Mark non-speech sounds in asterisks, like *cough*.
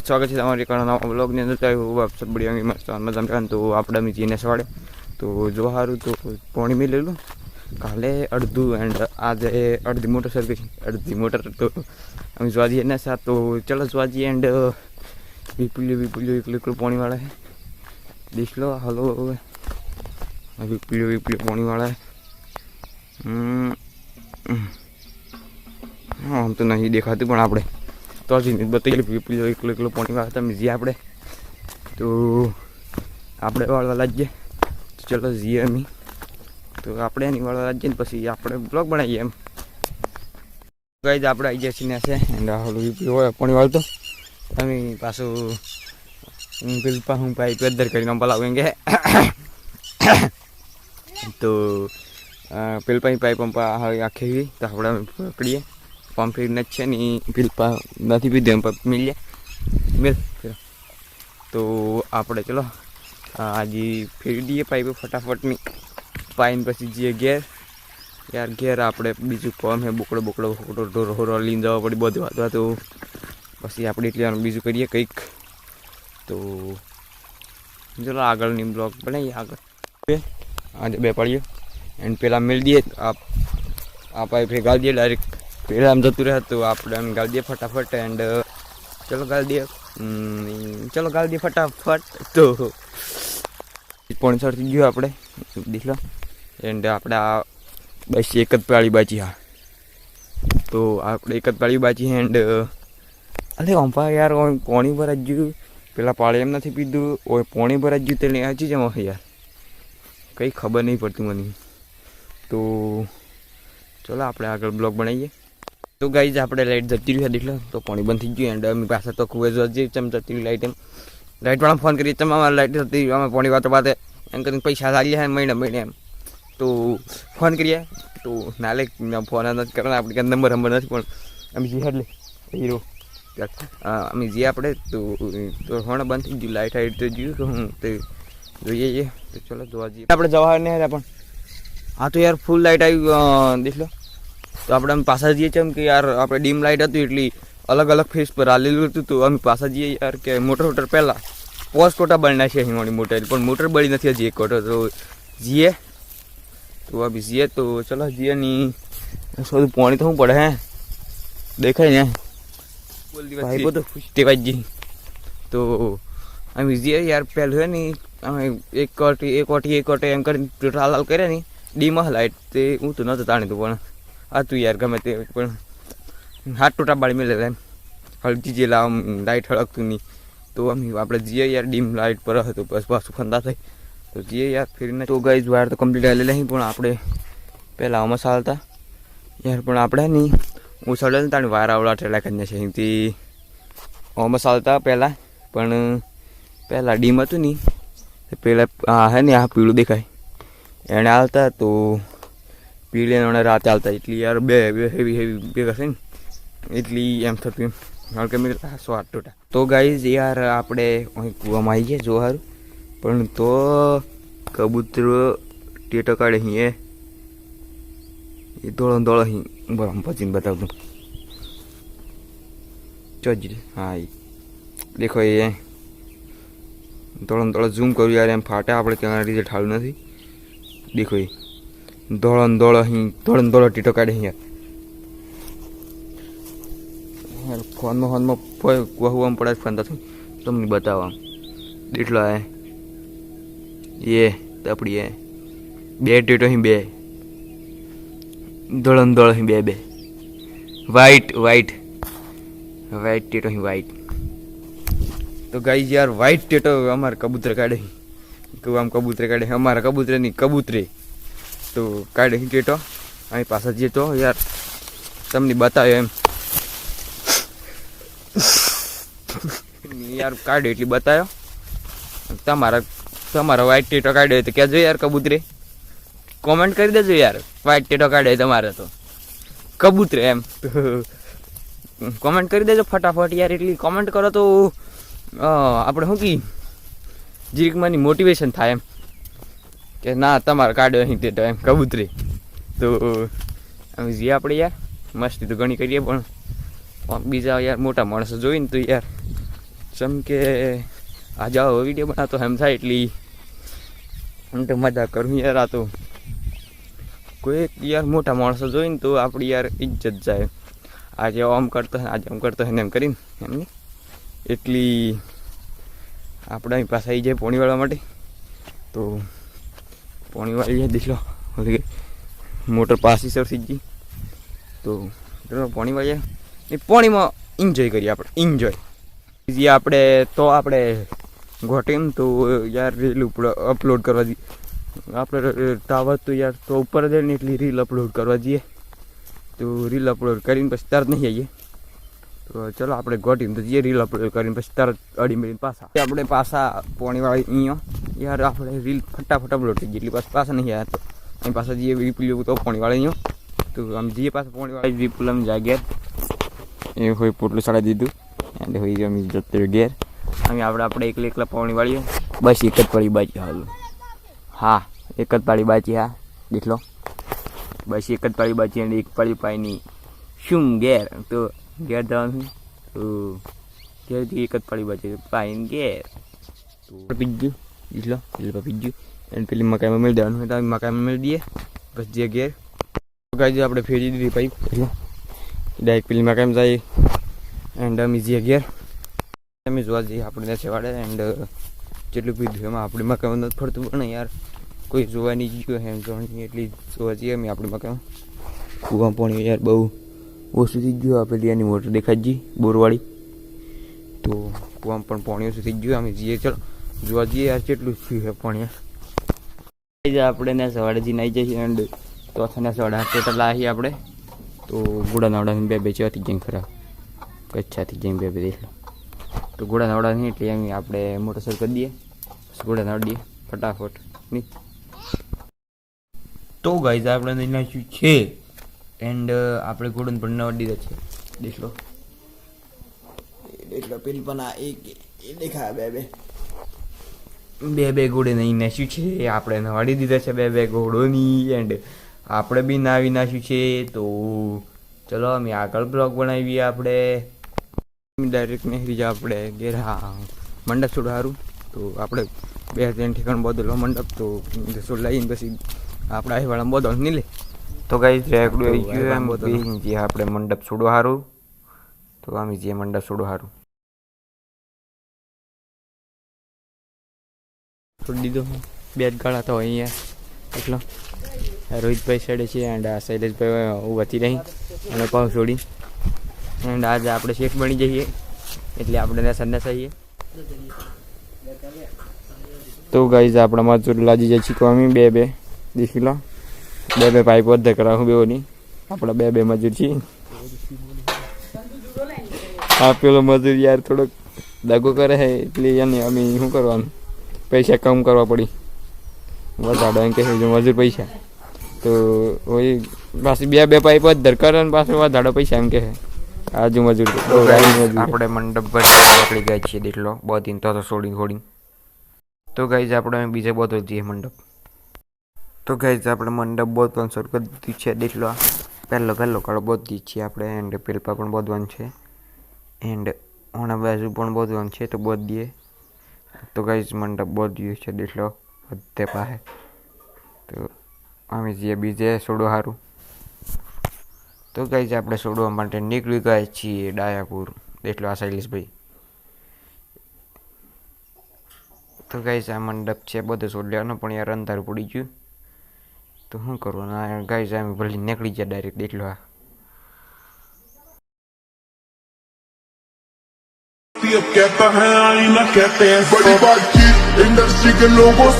સ્વાગત છે તમારી કારણ બ્લોગની અંદર. તો હું આપ સબ મસ્ત મજા કારણ તો આપણે અમે જીને સવાડે તો જો સારું તો પોણી મેં લેલું કાલે અડધું એન્ડ આજે અડધી મોટર સર્વિસ અડધી મોટર તો અમે જોવા જઈએ ને સાથ તો ચલો જોવા જઈએ એન્ડ વિપુલ્યું વિપુલ્યું એકલું એકલું પોણીવાળા છે. દેખ લો, હલો વિપુલ્યું વિપુલ્યું પોણીવાળા છે. આમ તો નહીં દેખાતું પણ આપણે. તો જ બતાવી પીપળીઓ એકલો એકલો પાણી વાળતા જીએ આપણે. તો આપણે વાળવા લાગીએ. તો ચલો જઈએ અમે. તો આપણે એની વાળવા લાગીએ ને પછી આપણે બ્લોગ બનાવીએ એમ. કઈ આપણે આવી ગયા ને છે. ઓલું પીપળી હોય પોણી વાળતો અમે પાછું હું પેલું પા હું પાઇપ અદર કરીને બોલાવું કે. *coughs* તો પેલું પાઈ પાઇપ પંપા આખી તો આપણે પકડીએ. પંપ જ છે ને પીલપા નથી પીધું એમ પણ મિલ જાય મિલ ફેરો તો આપણે ચલો આજે ફેરવી દઈએ પાઇપ ફટાફટની પાઈને પછી જઈએ ઘેર યાર ઘેર આપણે બીજું કોમ હે બોકડો બોકડો બોકડો ઢોરો હોરો લઈને જવા પડી બધું અથવા તો પછી આપણે એટલે બીજું કરીએ કંઈક તો ચલો આગળની બ્લોગ બનાવીએ આગળ આજે બે પાડીએ એન્ડ પેલા મેળ દઈએ આ પાઇપ ભેગા દઈએ ડાયરેક્ટ પેલા આમ જતું રહેતું, આપણે એમ ગાળ દઈએ ફટાફટ એન્ડ ચલો ગાળ દઈએ ચલો ગાળ દઈએ ફટાફટ. તો સ્પોન્સર થઈ ગયું આપણે. દેખ લો. એન્ડ આપણે આ બસ એક જ પાળી બાચી હા. તો આપણે એક જ પાળી બાચી એન્ડ અરે અંપા યાર પોણી ભરાઈ ગયું. પેલા પાળી એમ નથી પીધું. ઓય પોણી ભરાઈ ગયું તેને હજી જમા યાર. કંઈ ખબર નહીં પડતી મને. તો ચલો આપણે આગળ બ્લોગ બનાવીએ. તો ગાઈઝ આપણે લાઈટ જતી રહી એટલે તો પાણી બંધ થઈ ગયું એન્ડ અમે પાસે તો ખૂબ જ જે ચમ જતી રહી લાઈટ એમ. લાઇટવાળા ફોન કરીએ તમે અમારે લાઇટ જતી અમે પાણી વાતો વાતે. એમ કરીને પૈસા લાગી જાય મહિને મહિને એમ. તો ફોન કરીએ. તો ના લે ફોન નથી કરવાના, આપણે ક્યાં નંબર નંબર નથી, પણ અમે જઈએ એટલે. હીરો. અમે જઈએ આપણે. તો તો ફોન બંધ થઈ ગયું લાઈટ હાઈટ તો જોયું તો હું તે જોઈએ છીએ તો ચલો, જોવા જઈએ. આપણે જવા નહીં પણ. હા તો યાર ફૂલ લાઇટ આવી દેખ લો તો આપણે અમે પાછા જઈએ છીએ કે યાર આપણે ડીમ લાઇટ હતું એટલી અલગ અલગ ફેસ પર આલેલું હતું તો અમે પાછા જઈએ યાર કે મોટર વોટર પહેલાં. પોસ્ટ કોટા બળના છે અહીં મારી મોટર પણ મોટર બળી નથી હજી એક કોટો તો જઈએ. તો અભી જઈએ તો ચલો જઈએ ની. બધું પાણી તો શું પડે હે? દેખાય ને. ભાઈ બધો તેવાજી જ તો અમે જઈએ યાર પહેલું હે ને. અમે એક કોટી એક કોટી એક કોટી એમ કરીને ટોટલ હાલ કરે ને. ડીમાં લાઇટ તે હું તો નહોતું તાણીતું પણ. હતું યાર, ગમે તે પણ હાથ ટોટા બાળી મેળે એમ હળકી જેલા આમ લાઇટ હળકતું નહીં. તો અમે આપણે જઈએ યાર, ડીમ લાઇટ પર હતું, બસ પાછું ખંદા થઈ તો જઈએ યાર, ફેરીને. તો ગઈ વાયર તો કમ્પ્લીટ આવેલી નહીં પણ આપણે પહેલાં આમાં ચાલતા. યાર, પણ આપણે નહીં. હું સડે ને તાણી વાયર આવડા ઠેલા કરીને છે અહીંથી આમાં ચાલતા પહેલાં. પણ પહેલાં ડીમ હતું નહીં. પહેલાં, આ હે ને, આ પીળું દેખાય. એણે આવતા તો પીળે અને રાતે આવતા એટલી યાર બે બે હેવી હેવી ભેગા છે ને. એટલી એમ થતું એમ. કે મિત્ર સો આઠ ટોટા. તો ગાઈઝ યાર આપણે અહીં કૂવામાં આવી ગયા જોહાર. પણ તો કબૂતરો ટેટો કાઢે અહીં એ એ દોડો દોડો અહીં બરાબર પચીને બતાવતું ચોજ હા એ દેખો એ દોડો દોડો ઝૂમ કર્યું યાર, એમ ફાટે. આપણે ત્યાં રિઝલ્ટ સારું નથી. દેખો એ. દોડો ને દોડો અહીં દોડો ને દોડો ટીટો કાઢે અહીંયા યાર ફોનમાં ફોનમાં વહુ આમ પડે ફોન થતું તમને બતાવવા એટલો આ એ તપડી એ બે ટીટો અહીં બે દોડો ને દોડો અહીં બે બે વ્હાઈટ વ્હાઈટ વ્હાઈટ ટેટો અહીં વ્હાઈટ તો ગાઈ યાર વ્હાઈટ ટેટો અમારે કબૂતર કાઢે તો આમ કબૂતરે કાઢે અમારા કબૂતરે નહીં કબૂતરે તો કાઢે અહીં અહીં પાછા જઈએ યાર. તમને બતાવ્યો એમ. યાર કાઢ્યો એટલી બતાવ્યો. તમારા તમારા વ્હાઈટ ટેટો કાઢ્યો તો કહેજો યાર કબૂતરે. કોમેન્ટ કરી દેજો યાર વ્હાઈટ ટેટો કાઢ્યો તમારે તો. કબૂતરે એમ. કોમેન્ટ કરી દેજો ફટાફટ યાર, એટલી કોમેન્ટ કરો તો આપણે શું કી? જીરીકમાંની મને મોટિવેશન થાય એમ. કે ના, તમારે કાઢ્યો અહીં તે તો એમ કબૂતરી. તો, અમે જઈએ આપણે યાર. મસ્તી તો ઘણી કરીએ, પણ બીજા યાર મોટા માણસો જોઈને તો યાર જેમ કે આ જાઓ વીડિયો બનાવતો, એમ થાય એટલી એમ તો મજા કરું યાર આ તો. કોઈ યાર મોટા માણસો જોઈને તો આપણી યાર ઇજ્જત જાય. આજે આમ કરતો હોય આજે આમ કરતો હોય ને એમ કરીને એમની એટલી આપણે અહીં પાસે આવી જાય પોણી વાળવા માટે. તો પોણી વાળી જાય દેખ મોટર પાસી સરથી જ તો પાણી વાળી જાય એ પોણીમાં એન્જોય કરીએ આપણે. એન્જોય જે આપણે તો આપણે ઘોટીમ તો યાર રીલ ઉપર અપલોડ કરવા જઈએ આપણે ટાવર તો યાર તો ઉપર જ ને એટલી રીલ અપલોડ કરવા જઈએ. તો રીલ અપલોડ કરીને પછી તરત નહીં આવીએ. તો ચલો આપણે ગોટીમ તો જઈએ રીલ અપલોડ કરીને પછી તરત અડી મળીને પાછા. આપણે પાછા પોણીવાળી અહીંયા. યાર આપણે રીલ ફટાફટ અપલોડ થઈ ગઈ. એટલે પાસે પાછા નહીં આવ્યા તો. અહીં પાસે જઈએ વિપુલ તો પોણીવાળી નહીં તો આમ જઈએ પાસે પોણીવાળી વિપુલ આમ જાગ્યા. એ હોય પોટલું સાડા દીધું. એટલે હોય અમે જતો ઘેર. અમે આપણે આપણે એકલા એકલા પોણી વાળીએ. બસ એક જ પાળી બાજી હાલ. હા, એક જ પાળી બાજી હા. દેખ લો બસ એક જ પાળી બાજી અને એક પાળી પાઈની શું ઘેર? તો ઘેર જવાનું તો ઘેરથી એક જ પાળી બાજી પાઈને ઘેર. તો લો એટલે પીજ્યું અને પેલી મકાઈમાં મેળ દેવાનું અમે મકાઈમાં મેળ દઈએ બસ જે ઘેર ગાઈ આપણે ફેરી દીધી પાઇપ એટલે ડાયરેક્ટ પેલી મકાઈમાં જાય એન્ડ અમે જે ઘેર અમે જોવા જઈએ આપણે છેવાડે એન્ડ જેટલું પીધું એમાં આપણી મકાઈમાં નથી ફરતું પણ યાર કોઈ જોવા નહીં ગયું હેમ જોવાની એટલી જોવા જઈએ અમે આપણી મકાઈમાં કૂવા પાણી યાર બહુ ઓછું થઈ ગયું આ એની મોટર દેખાઈ જઈ બોરવાળી તો કૂવામાં પણ પાણી ઓછું થઈ ગયું અમે જઈએ ચલો જોવા જઈએ યાર કેટલું થયું છે પાણી આપણે ને સવારે જઈને આવી જઈએ એન્ડ ચોથા ને સવારે ટોટલ આવીએ આપણે. તો ગુડા નાવડા બે બે ચોથી જઈને ખરા. કચ્છાથી જઈને બે બે દેખ તો ઘોડા નાવડા નહીં એટલે એમ આપણે મોટરસાઇકલ કરી દઈએ. ઘોડા નાવડીએ ફટાફટ. નહીં તો ગાઈઝ આપણે નહીં નાખ્યું છે. એન્ડ આપણે ઘોડન પણ નાવડી દીધા છે. દેખ લો. દેખ પેલી પણ આ એક, એ દેખાય બે બે. બે બે ઘોડે નહીં નાખ્યું છે. આપણે નવાડી દીધા છે બે બે ઘોડોની એન્ડ આપણે બી નાવી નાખ્યું છે. તો ચલો અમે આગળ બ્લોગ બનાવીએ આપણે. ડાયરેક્ટ નીકળી જાય આપણે ઘેર. હા મંડપ છોડ સારું. તો આપણે બે ત્રણ ઠેકાણ બદલો મંડપ. તો છોડ લઈને પછી આપણે વાળા બધો નહીં લે? તો કઈ રેકડું આવી ગયું એમ જે આપણે મંડપ છોડો સારું. તો અમે જે મંડપ છોડો સારું. છોડી દીધો. બે જ ગાળા તો અહીંયા. એટલો. રોહિતભાઈ સાઈડે છે એન્ડ આ શૈલેષભાઈ ઉભાતી રહી. અને પાઉં છોડી. એન્ડ આજે આપણે શેખ બની જઈએ. એટલે આપણે સંદેશ આવીએ તો ગાઈઝ આપણા મજૂર લાજી જાય છે બે બે. દેખી લો. બે બે પાઇપ વધે કરાવું બેઓની આપણા બે બે મજૂર છીએ આ પેલો મજૂર યાર થોડોક દગો કરે છે એટલે એને અમે શું કરવાનું? પૈસા કમ કરવા પડી. વધારે એમ કે છે મજૂર પૈસા. તો ઓય પાછી બે બે પાઇપ જ ધર અને પાછું વધારે પૈસા એમ કે છે આજુ મજૂર આપણે મંડપ પર નીકળી ગયા છીએ દેખલો બધી તો છોડી છોડી તો ગાઈઝ આપણે બીજે બધો જઈએ મંડપ. તો ગાઈઝ આપણે મંડપ બહુ પણ શરૂ કરી દીધું છે દેખલો પહેલો પહેલો કાળો બધી છીએ આપણે એન્ડ પેલપા પણ બધવાનું છે. એન્ડ ઓણા બાજુ પણ બધવાનું છે તો બધીએ તો ગાઈઝ મંડપ બોધ્યું છે દેખલો બધે પાસે. તો અમે જઈએ બીજે સોડો સારું તો ગાઈઝ આપણે સોડવા માટે નીકળી ગયા છીએ ડાયાપુર. દેખલો આ શૈલેષભાઈ. તો ગાઈઝ આ મંડપ છે, બધો સોડ લેવાનો પણ યાર અંધારું પડી ગયું. તો શું કરવાનું? ગાઈઝ અમે ભલે નીકળી ગયા ડાયરેક્ટ દેખલો આ. कहता है आईना कहते हैं बड़ी बातचीत इंडस्ट्री के लोगों से